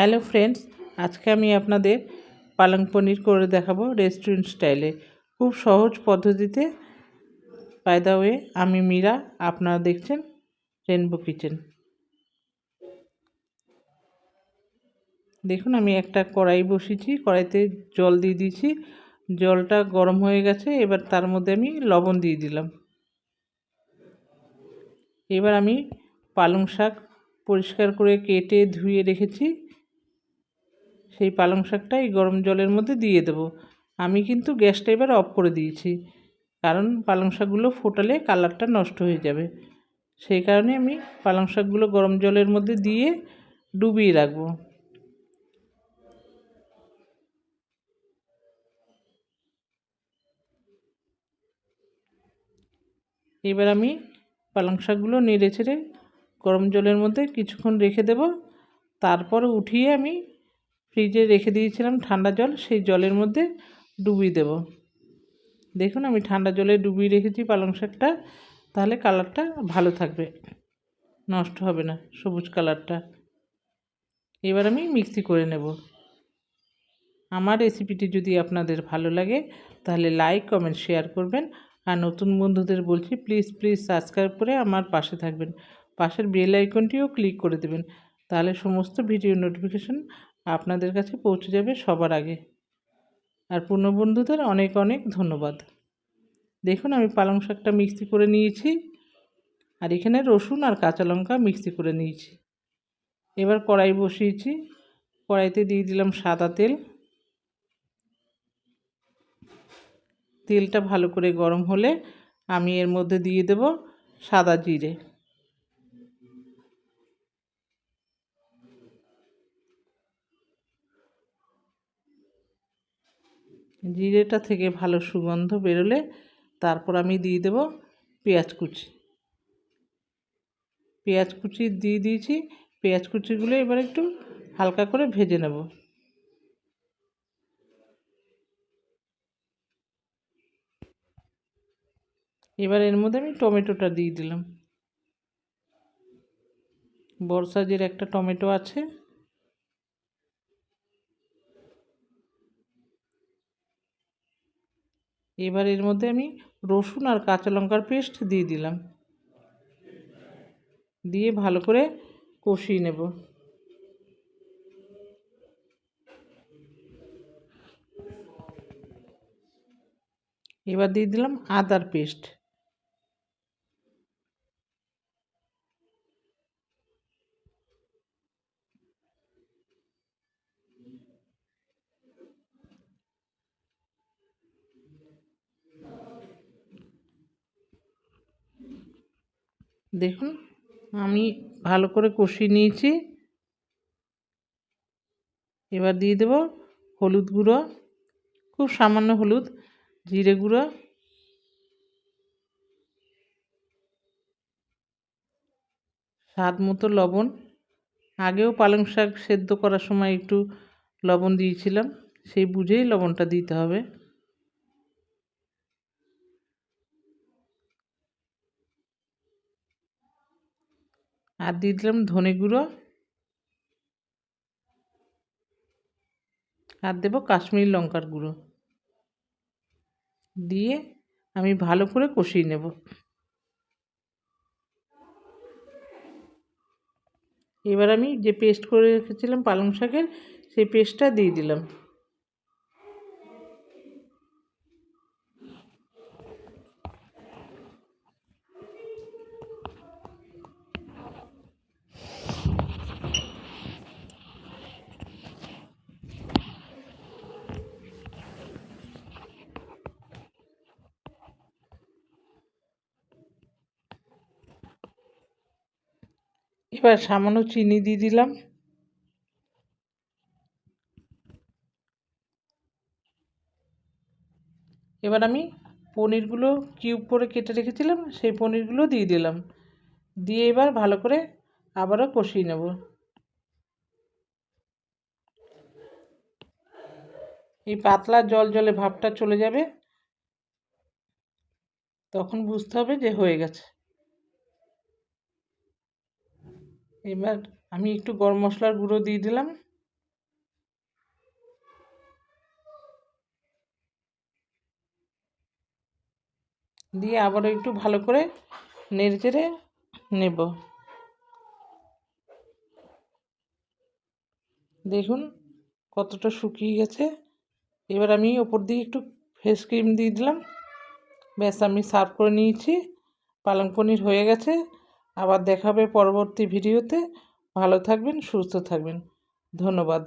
Hello friends, আজকে আমি আপনাদের পালং পনির করে দেখাবো রেস্টুরেন্ট স্টাইলে। খুব সহজ পদ্ধতিতে দ্য ওয়ে আমি মীরা, আপনারা দেখছেন রেনবো কিচেন দেখুন, আমি একটা কড়াই বসিয়েছি, কড়াইতে জল দিয়ে দিয়েছি। জলটা গরম হয়ে গেছে, এবার তার মধ্যে আমি লবণ দিয়ে দিলাম। এবার আমি পালং শাক পরিষ্কার করে কেটে ধুয়ে রেখেছি। সেই পালং শাকটা এই গরম জলের মধ্যে দিয়ে দেবো। আমি কিন্তু গ্যাসটা এবার অফ করে দিয়েছি, কারণ পালং শাকগুলো ফোটালে কালারটা নষ্ট হয়ে যাবে। সেই কারণে আমি পালং শাকগুলো গরম জলের মধ্যে দিয়ে ডুবিয়ে রাখব। এবার আমি পালং শাকগুলো নেড়ে ছেড়ে গরম জলের মধ্যে কিছুক্ষণ রেখে দেব। তারপর উঠিয়ে আমি ফ্রিজে রেখে দিয়েছিলাম ঠান্ডা জল, সেই জলের মধ্যে ডুবিয়ে দেব। দেখুন, আমি ঠান্ডা জলে ডুবিয়ে রেখেছি পালং শাকটা, তাহলে কালারটা ভালো থাকবে। নষ্ট হবে না, সবুজ কালারটা। এবার আমি মিক্সি করে নেব। আমার রেসিপিটি যদি আপনাদের ভালো লাগে, তাহলে লাইক, কমেন্ট, শেয়ার করবেন। আর নতুন বন্ধুদের বলছি, প্লিজ প্লিজ সাবস্ক্রাইব করে আমার পাশে থাকবেন। পাশের বেল আইকনটিও ক্লিক করে দেবেন। তাহলে সমস্ত ভিডিও নোটিফিকেশন আপনাদের কাছে পৌঁছে যাবে সবার আগে। আর পূর্ণ বন্ধুদের অনেক অনেক ধন্যবাদ। দেখুন, আমি পালং শাকটা মিক্সি করে নিয়েছি আর এখানে রসুন আর কাঁচা লঙ্কা মিক্সি করে নিয়েছি। এবার কড়াই বসিয়েছি। কড়াইতে দিয়ে দিলাম সাদা তেল। তেলটা ভালো করে গরম হলে আমি এর মধ্যে দিয়ে দেব সাদা জিরে। জিরেটা থেকে ভালো সুগন্ধ বেরোলে তারপর আমি দিয়ে দেব পেঁয়াজ কুচি। পেঁয়াজ কুচি দিয়ে দিয়েছি, পেঁয়াজ কুচিগুলো এবার একটু হালকা করে ভেজে নেব। এবার এর মধ্যে আমি টমেটোটা দিয়ে দিলাম। সাইজের একটা টমেটো আছে। এবার এর মধ্যে আমি রসুন আর কাঁচা লঙ্কার পেস্ট দিয়ে দিলাম। দিয়ে ভালো করে কষিয়ে নেব। এবার দিয়ে দিলাম আদার পেস্ট। দেখুন, আমি ভালো করে কষিয়ে নিয়েছি। এবার দিয়ে দেব হলুদ গুঁড়ো, খুব সামান্য হলুদ, জিরে গুঁড়ো। স্বাদ মতো লবণ। আগেও পালং শাক সেদ্ধ করার সময় একটু লবণ দিয়েছিলাম, সেই বুঝেই লবণটা দিতে হবে। আর দিয়ে দিলাম ধনে গুঁড়ো। আর দেবো কাশ্মীরি লঙ্কার গুঁড়ো। দিয়ে আমি ভালো করে কষিয়ে নেব। এবার আমি যে পেস্ট করে রেখেছিলাম পালং শাকের, সেই পেস্টটা দিয়ে দিলাম। এবার সামান্য চিনি দিয়ে দিলাম। এবার আমি পনিরগুলো কিউব করে কেটে রেখেছিলাম, সেই পনিরগুলো দিয়ে দিলাম। দিয়ে এবার ভালো করে আবারও কষিয়ে নেব। এই পাতলা জল জলে ভাবটা চলে যাবে, তখন বুঝতে হবে যে হয়ে গেছে। এবার আমি একটু গরম মশলার গুঁড়ো দিয়ে দিলাম। দিয়ে আবারও একটু ভালো করে নেড়ে চেড়ে নেব। দেখুন কতটা শুকিয়ে গেছে। এবার আমি ওপর দিয়ে একটু ফেস ক্রিম দিয়ে দিলাম। ব্যাস আমি সার্ভ করে নিয়েছি। পালং পনির হয়ে গেছে। আবার দেখাবে পরবর্তী ভিডিওতে। ভালো থাকবেন সুস্থ থাকবেন। ধন্যবাদ।